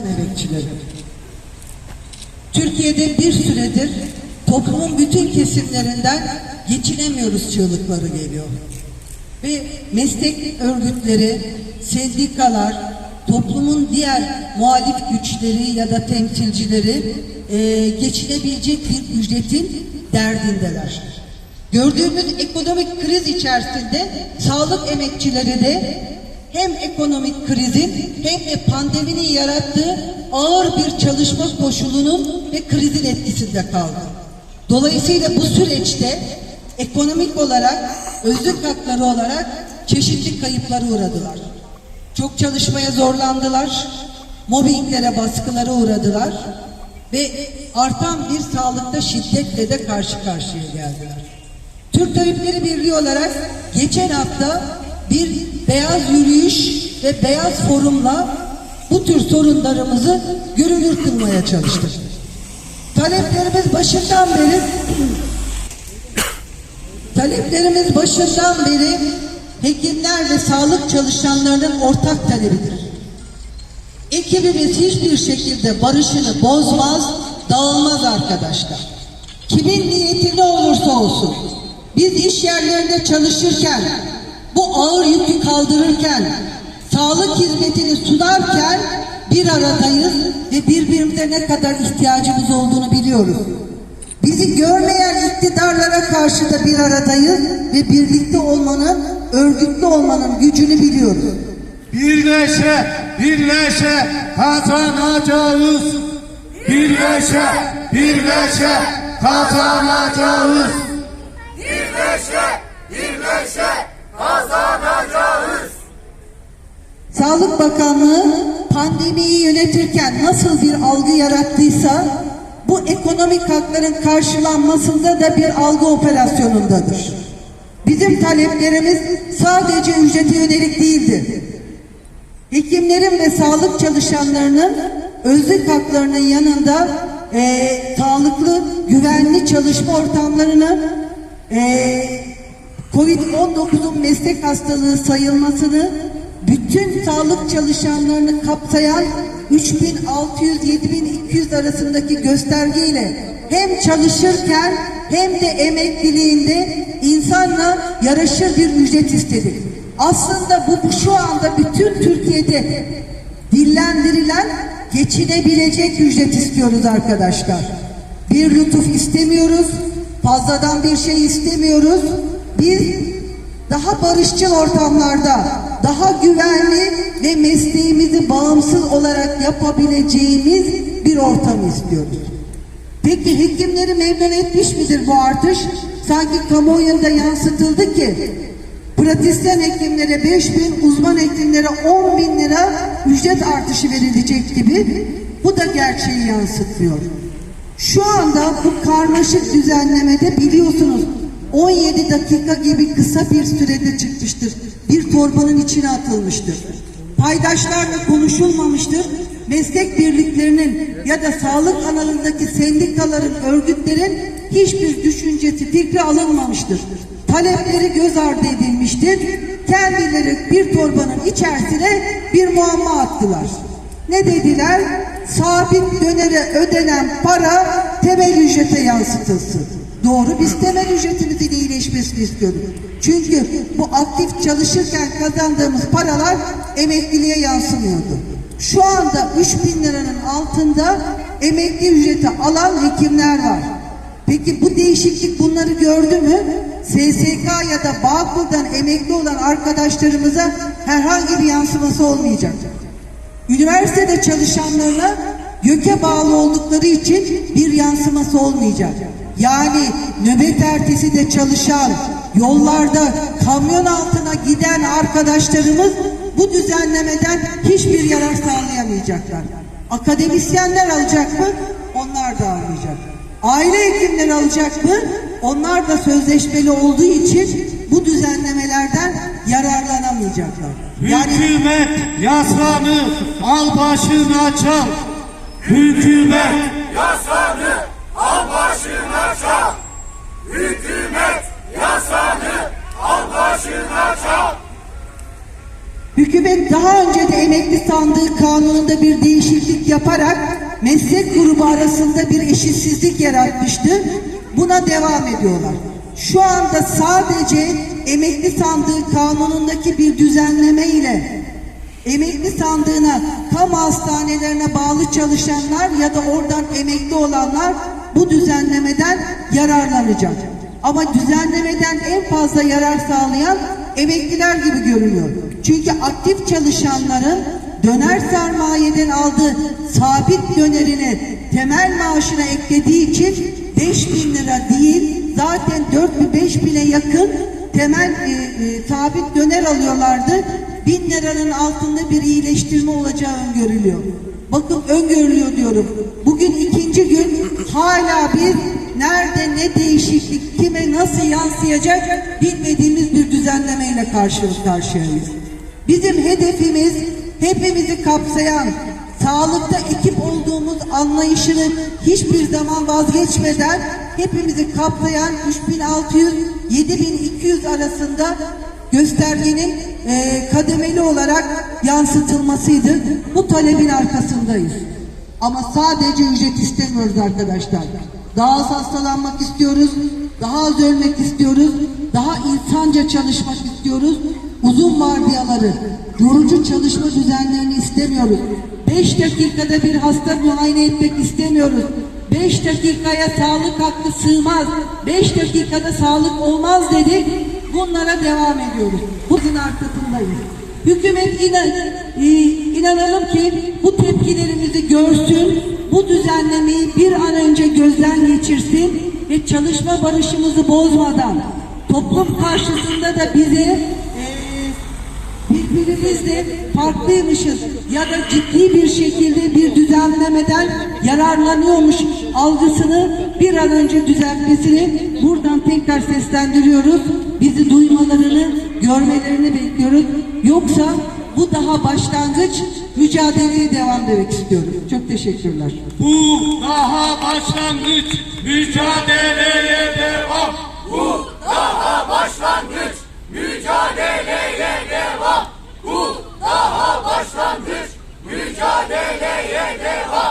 emekçileri. Türkiye'de bir süredir toplumun bütün kesimlerinden geçinemiyoruz çığlıkları geliyor. Ve meslek örgütleri, sendikalar, toplumun diğer muhalif güçleri ya da temsilcileri e, geçinebilecek bir ücretin derdindeler. Gördüğümüz ekonomik kriz içerisinde sağlık emekçileri de hem ekonomik krizin hem de pandeminin yarattığı ağır bir çalışma koşulunun ve krizin etkisinde kaldı. Dolayısıyla bu süreçte ekonomik olarak, özlük hakları olarak çeşitli kayıplara uğradılar. Çok çalışmaya zorlandılar, mobbinglere, baskılara uğradılar ve artan bir sağlıkta şiddetle de karşı karşıya geldiler. Türk Tabipleri Birliği olarak geçen hafta bir beyaz yürüyüş ve beyaz forumla bu tür sorunlarımızı görünür kılmaya çalıştık. Taleplerimiz başından beri taleplerimiz başından beri hekimler ve sağlık çalışanlarının ortak talebidir. Ekibimiz hiçbir şekilde barışını bozmaz, dağılmaz arkadaşlar. Kimin niyeti ne olursa olsun. Biz iş yerlerinde çalışırken, bu ağır yükü kaldırırken, sağlık hizmetini sunarken bir aradayız ve birbirimize ne kadar ihtiyacımız olduğunu biliyoruz. Bizi görmeyen iktidarlara karşı da bir aradayız ve birlikte olmanın, örgütlü olmanın gücünü biliyoruz. Birleşe, birleşe kazanacağız. Birleşe, birleşe kazanacağız. Birleşe, birleşe Sağlık Bakanlığı pandemiyi yönetirken nasıl bir algı yarattıysa bu ekonomik hakların karşılanmasında da bir algı operasyonundadır. Bizim taleplerimiz sadece ücrete yönelik değildir. Hekimlerin ve sağlık çalışanlarının özlük haklarının yanında eee, sağlıklı, güvenli çalışma ortamlarını eee Covid-19'un meslek hastalığı sayılmasını bütün sağlık çalışanlarını kapsayan 3600-7200 arasındaki göstergeyle hem çalışırken hem de emekliliğinde insanla yaraşır bir ücret istedik. Aslında bu şu anda bütün Türkiye'de dillendirilen geçinebilecek ücret istiyoruz arkadaşlar. Bir lütuf istemiyoruz, fazladan bir şey istemiyoruz. Biz daha barışçıl ortamlarda, daha güvenli ve mesleğimizi bağımsız olarak yapabileceğimiz bir ortam istiyoruz. Peki hekimleri memnun etmiş midir bu artış? Sanki kamuoyunda yansıtıldı ki pratisyen hekimlere 5 bin, uzman hekimlere 10 bin lira ücret artışı verilecek gibi bu da gerçeği yansıtmıyor. Şu anda bu karmaşık düzenlemede biliyorsunuz 17 dakika gibi kısa bir sürede çıkmıştır. Bir torbanın içine atılmıştır. Paydaşlarla konuşulmamıştır. Meslek birliklerinin ya da sağlık alanındaki sendikaların, örgütlerin hiçbir düşüncesi, fikri alınmamıştır. Talepleri göz ardı edilmiştir. Kendileri bir torbanın içerisine bir muamma attılar. Ne dediler? Sabit dönere ödenen para temel ücrete yansıtılsın. Doğru biz temel ücretimizin iyileşmesini istiyorduk. Çünkü bu aktif çalışırken kazandığımız paralar emekliliğe yansımıyordu. Şu anda 3 bin liranın altında emekli ücreti alan hekimler var. Peki bu değişiklik bunları gördü mü? SSK ya da Bağkur'dan emekli olan arkadaşlarımıza herhangi bir yansıması olmayacak. Üniversitede çalışanlarına göke bağlı oldukları için bir yansıması olmayacak. Yani nöbet ertesi de çalışan, yollarda kamyon altına giden arkadaşlarımız bu düzenlemeden hiçbir yarar sağlayamayacaklar. Akademisyenler alacak mı? Onlar da almayacak. Aile hekimleri alacak mı? Onlar da sözleşmeli olduğu için bu düzenlemelerden yararlanamayacaklar. Hükümet yasanı al başına çal. Hükümet başına çal. Hükümet yasanı al çal. Hükümet daha önce de emekli sandığı kanununda bir değişiklik yaparak meslek grubu arasında bir eşitsizlik yaratmıştı. Buna devam ediyorlar. Şu anda sadece emekli sandığı kanunundaki bir düzenleme ile emekli sandığına kamu hastanelerine bağlı çalışanlar ya da oradan emekli olanlar bu düzenlemeden yararlanacak. Ama düzenlemeden en fazla yarar sağlayan emekliler gibi görünüyor. Çünkü aktif çalışanların döner sermayeden aldığı sabit dönerini temel maaşına eklediği için 5 bin lira değil zaten 4 bin 5 bine yakın temel e, e, sabit döner alıyorlardı. Bin liranın altında bir iyileştirme olacağı öngörülüyor. Bakın öngörülüyor diyorum. Bugün ikinci gün hala bir nerede ne değişiklik kime nasıl yansıyacak bilmediğimiz bir düzenlemeyle karşı karşıyayız. Bizim hedefimiz hepimizi kapsayan, sağlıkta ekip olduğumuz anlayışını hiçbir zaman vazgeçmeden hepimizi kapsayan 3600-7200 arasında göstergenin e, kademeli olarak yansıtılmasıydı. Bu talebin arkasındayız. Ama sadece ücret istemiyoruz arkadaşlar. Daha az hastalanmak istiyoruz, daha az ölmek istiyoruz, daha insanca çalışmak istiyoruz. Uzun vardiyaları, yorucu çalışma düzenlerini istemiyoruz. 5 dakikada bir hasta muayene etmek istemiyoruz. 5 dakikaya sağlık hakkı sığmaz. 5 dakikada sağlık olmaz dedik. Bunlara devam ediyoruz. Bugün arkasındayız. Hükümet inan, e, inanalım ki bu tepkilerimizi görsün, bu düzenlemeyi bir an önce gözden geçirsin ve çalışma barışımızı bozmadan toplum karşısında da bize e, birbirimizle farklıymışız ya da ciddi bir şekilde bir düzenlemeden yararlanıyormuş algısını bir an önce düzeltmesini buradan tekrar seslendiriyoruz. Bizi duymalarını, görmelerini bekliyoruz. Yoksa bu daha başlangıç mücadeleye devam demek istiyorum. Çok teşekkürler. Bu daha başlangıç mücadeleye devam. Bu daha başlangıç mücadeleye devam. Bu daha başlangıç mücadeleye devam.